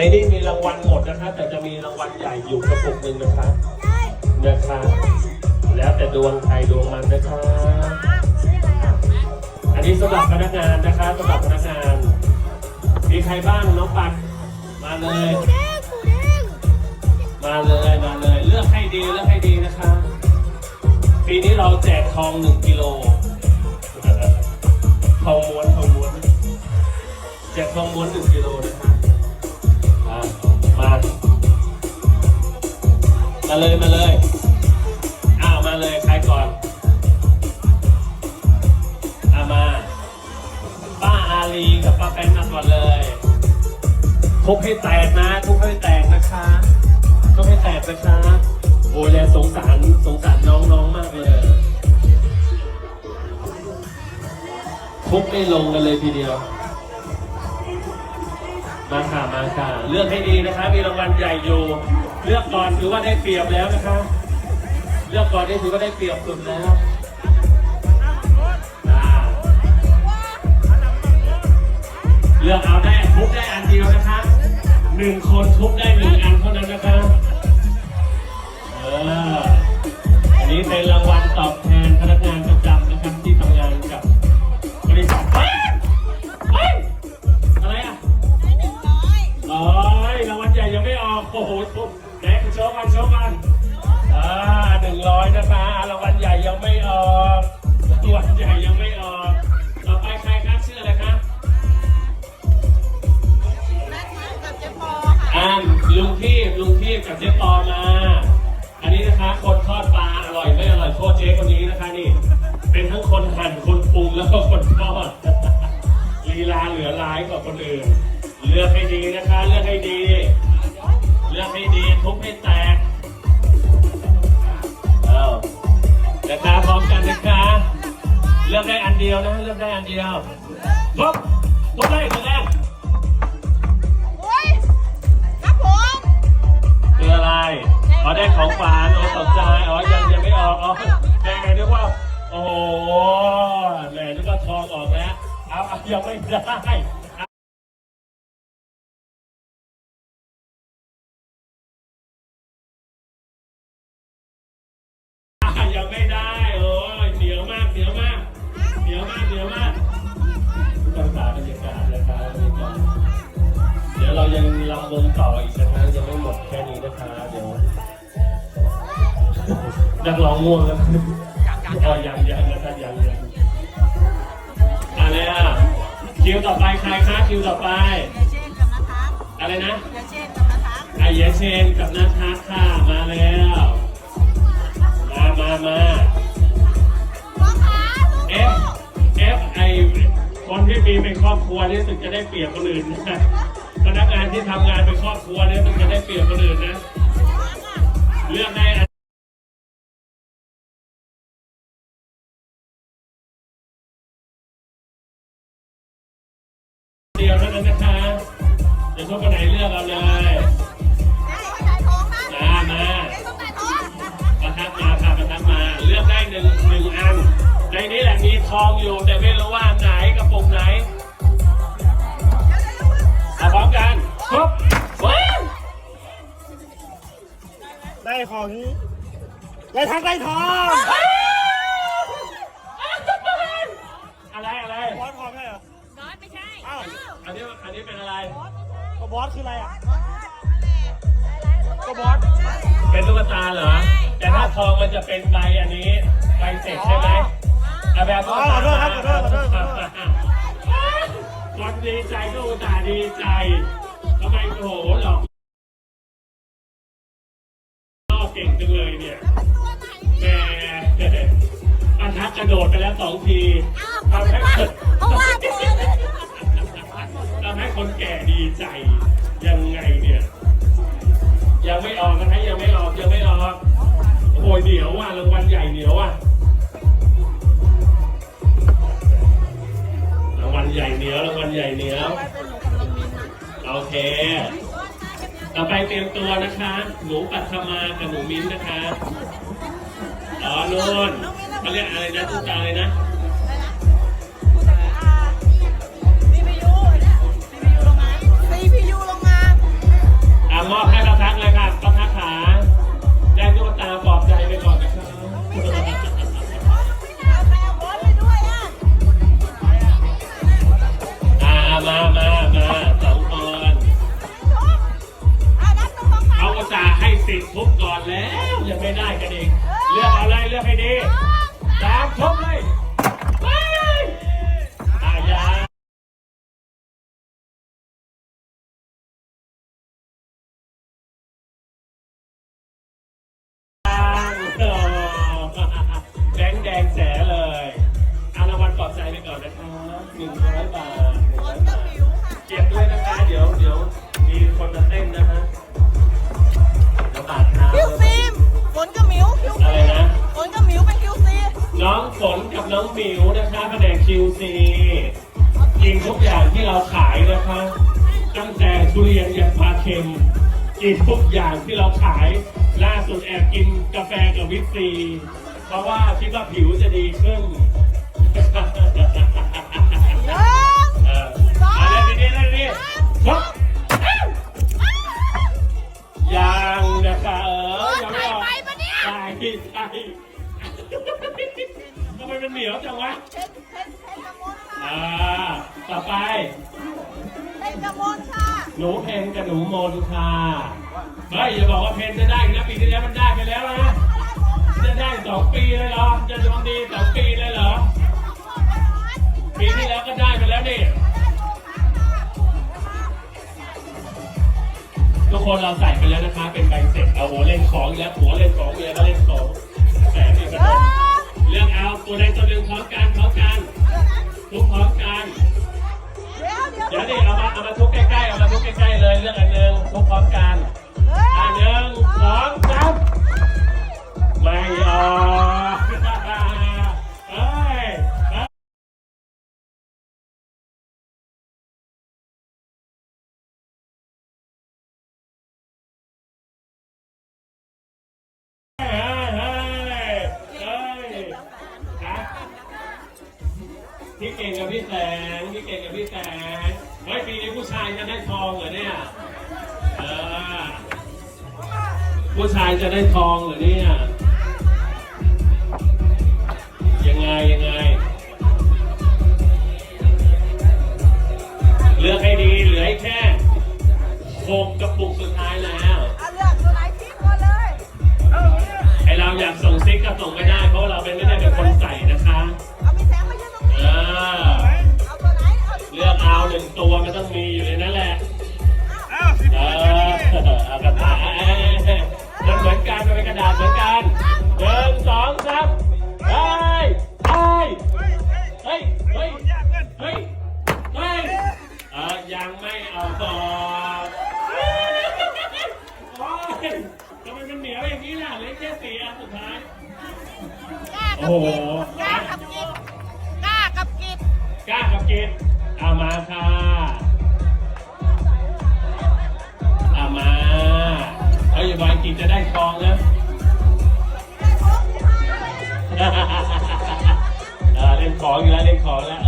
ในนี้มีรางวัลหมดนะครับ แต่จะมีรางวัลใหญ่อยู่กระปุกหนึ่งนะครับนะครับแล้วแต่ดวงใครดวงมันนะครับอันนี้สำหรับพนักงานนะครับสำหรับพนักงาน มีใครบ้างน้องปักมาเลย มาเลยมาเลยเลือกให้ดีเลือกให้ดีนะครับปีนี้เราแจกทองหนึ่งกิโลทองม้วนทองม้วนแจกทองม้วนหนึ่งกิโลนะครับ มาเลยมาเลย อ้าวมาเลยใครก่อนอามา ป้าอาลีกับป้าแป้นมาก่อนเลยทุบให้แตกนะทุบให้แตกนะคะทุบให้แตกนะคะโอ้ยแล้วสงสารสงสารน้องๆมากเลยทุบไม่ลงกันเลยทีเดียว มาค่ะมาค่ะเลือกให้ดีนะคะ มีรางวัลใหญ่อยู่ เลือกก่อนถือว่าได้เปรียบแล้วนะคะ เลือกก่อนได้ถือว่าได้เปรียบสุดแล้วอ่าเลือกเอาได้ทุบได้อันเดียวนะคะหนึ่งคนทุบได้หนึ่งอันเท่านั้นนะคะเอออันนี้เป็นรางวัลตอบแทนพนักงาน ลุงทีพลุงทีพกับเจ๊ปอมา อันนี้นะคะคนทอดปลาอร่อยไม่อร่อยโทษเจ๊คนนี้นะคะนี่ เป็นทั้งคนหั่นคนปรุงแล้วก็คนทอดลีลาเหลือร้ายกว่าคนอื่น เลือกให้ดีนะคะ เลือกให้ดี เลือกให้ดีทุบให้แตกเอานะคะพร้อมกันนะคะ เลือกได้อันเดียวนะเลือกได้อันเดียวปุ๊บปุ๊บได้คนแรก อ๋อได้ของฝานอ๋อตกใจอ๋อยังยังไม่ออกอ๋อแม่นึกว่า โอ้โหแม่นึกว่าทองออกแล้วเอาเอายังไม่ได้ นักร้องง่วงแล้วอ๋อยังยังนะครับยังยังอะไรอะคิวต่อไปใครคะคิวต่อไปอะไรนะไอเยเชนกับนัททักค่ะมาแล้ว มามามาเอฟเอฟไอคนที่มีเป็นครอบครัวนี่สึกจะได้เปรียบคนอื่นนะพนักงานที่ทำงานเป็นครอบครัวเนี่ยมันจะได้เปรียบคนอื่นนะ เลือกได้อัน ของได้ทั้งได้ทองอะไรอะไร บอสพร้อมไหมเหรออ้าว อันนี้อันนี้เป็นอะไร ก็บอสคืออะไรอะ ก็บอส เป็นตุ๊กตาเหรอ แต่ถ้าทองมันจะเป็นใบอันนี้ใบเสร็จใช่ไหมเอาแบบอ๋อขอโทษครับขอโทษขอโทษขอโทษคนดีใจก็อุตส่าห์ดีใจ กกระโดดไปแล้วสองทีทำให้คนทำให้คนแก่ดีใจ ยังไงเนี่ย ยังไม่ออกนะฮะยังไม่ออกยังไม่ออกโอ้ยเหนียวว่ะรางวัลใหญ่เหนียวว่ะรางวัลใหญ่เหนียวรางวัลใหญ่เหนียวโอเค ต่อไปเตรียมตัวนะคะ หนูปัทมากับหนูมิ้นนะคะอ๋อนู่น เขาเรียกอะไรนะตุ๊ตาอะไรนะอะมอบให้ป้าทักเลยค่ะป้าทักขาได้ตุ๊กตาปลอบใจไปก่อนนะครับมามามามาสองคนเขาก็จะให้สิทธิ์ทุกก่อนแล้วยังไม่ได้กันเองเลือกอะไรเลือกให้ดี สามทุบเลยไปอายาแบงค์แดงแจ๋เลยเอารางวัลปลอบใจไปก่อนนะครับหนึ่งร้อยบาทหนึ่งร้อยบาทเก็บด้วยนะคะเดี๋ยวเดี๋ยวมีคนมาเต้นนะฮะเดี๋ยวบาดเท้า คิวซีมฝนกับหมิวคิวอะไรซีนะ ฝนกับหมิวเป็นคิวซี น้องฝนกับน้องหมิวนะคะแผนก QC กินทุกอย่างที่เราขายนะคะ ตั้งแต่ทุเรียนยันปลาเค็มกินทุกอย่างที่เราขาย ล่าสุดแอบกินกาแฟกับวิตซี เพราะว่าคิดว่าผิวจะดีขึ้นหนึ่งเออเอาเล่นดีๆเล่นดีๆชกยังนะคะเออยังไม่ออกใช่ใช่ทำ ไมมันเหนียวจังวะเพนเพนเพนกระมวลค่ะอ่า ต่อไป เพนกระมวลค่ะ หนูเพนกับหนูมนค่ะเฮ้ยอย่าบอกว่าเพนจะได้อีกนะปีที่แล้วมันได้ไปแล้วนะจะได้สองปีเลยเหรอ จะดวงดีสองปีเลยเหรอ ปีที่แล้วก็ได้ไปแล้วนี่ ทุกคนเราใส่ไปแล้วนะคะ เป็นใบเสร็จเอาหัวเล่นของอีกแล้วหัวเล่นของเมียก็เล่นของแต่นี่ก็โดน เลือกเอาตัวใดตัวหนึ่งพร้อมกันพร้อมกันทุกพร้อมกัน เดี๋ยวดิเอามาเอามาทุกใกล้ๆเอามาทุกใกล้ๆเลยเลือกอันหนึ่งทุกพร้อมกันอันหนึ่งสองสามไม่ออก จะได้ทองเหรอเนี่ยเออผู้ชายจะได้ทองเหรือเนี่ยยังไงยังไง เลือกให้ดีเหลือให้แค่หกกระปุกสุดท้ายแล้วเอาเลือกตัวไหนทิ้งก่อนเลย ไอเราอยากส่งซิกก็ส่งไม่ได้ เฮ้ยเฮ้ยเออยังไม่เอาต่อโอ้ยทำไมมันเหนียวอย่างนี้ล่ะเหล็กแค่สี่อันสุดท้ายกล้ากับกิจกล้ากับกิจกล้ากับกิจกล้ากับกินเอามาค่ะเอามาเฮ้ยบอยกินจะได้ทองนะเออเล่นของอยู่แล้วเล่นของแล้ว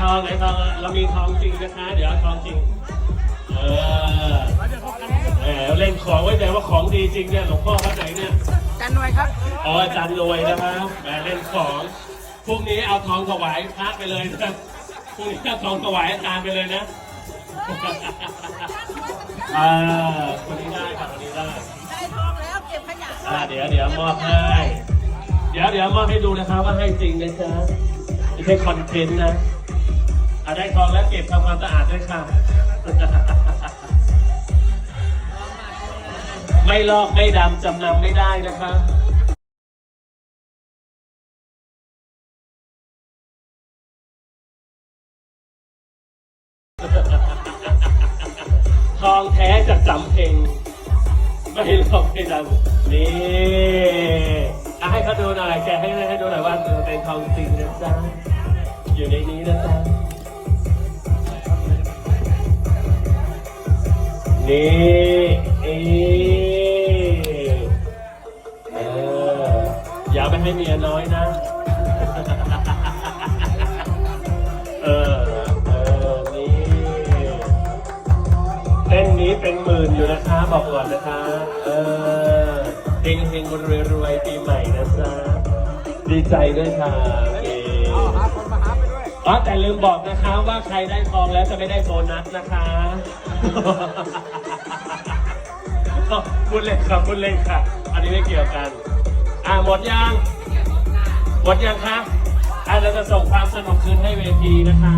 ทองไหนทองเรามีทองจริงนะคะ เดี๋ยวเอาทองจริง เออแล้วจะต้องกันเต็มแหมเล่นของไว้แต่ว่าของดีจริงเนี่ยหลวงพ่อวัดไหนเนี่ยกันหน่อยครับอ๋ออาจารย์รวยนะคะแหมเล่นของพรุ่งนี้เอาทองถวายพระไปเลยนะพรุ่งนี้เอาทองถวายอาจารย์ไปเลยนะอ่าคนนี้ได้ครับคนนี้ได้ได้ทองแล้วเก็บขยะอ่าเดี๋ยวเดี๋ยวมอบให้เดี๋ยวเดี๋ยวมอบให้ดูนะครับว่าให้จริงนะจ๊ะไม่ใช่คอนเทนต์นะ อาได้ทองแล้วเก็บทำความสะอาดด้วยค่ะ ไม่ลอกไม่ดำจำนำไม่ได้นะคะทองแท้จากสำเพ็งไม่ลอกไม่ดำนี่อะให้เขาดูหน่อยแกให้ให้ดูหน่อยว่าเป็นทองจริงนะจ๊ะอยู่ในนี้นะจ๊ะ นี่นี่เอออย่าไปให้เมียน้อยนะ เออ เออ นี่เต้นนี้เป็นหมื่นอยู่นะคะ บอกก่อนนะคะ เออเฮงเฮงรวยรวยปีใหม่นะจ๊ะดีใจด้วยค่ะ อ๋อแต่ลืมบอกนะคะว่าใครได้ทองแล้วจะไม่ได้โบนัสนะคะพูดเล่นครับพูดเล่นค่ะ อันนี้ไม่เกี่ยวกัน อ่าหมดยัง หมดยังคะอ่าเราจะส่งความสนุกคืนให้เวทีนะคะ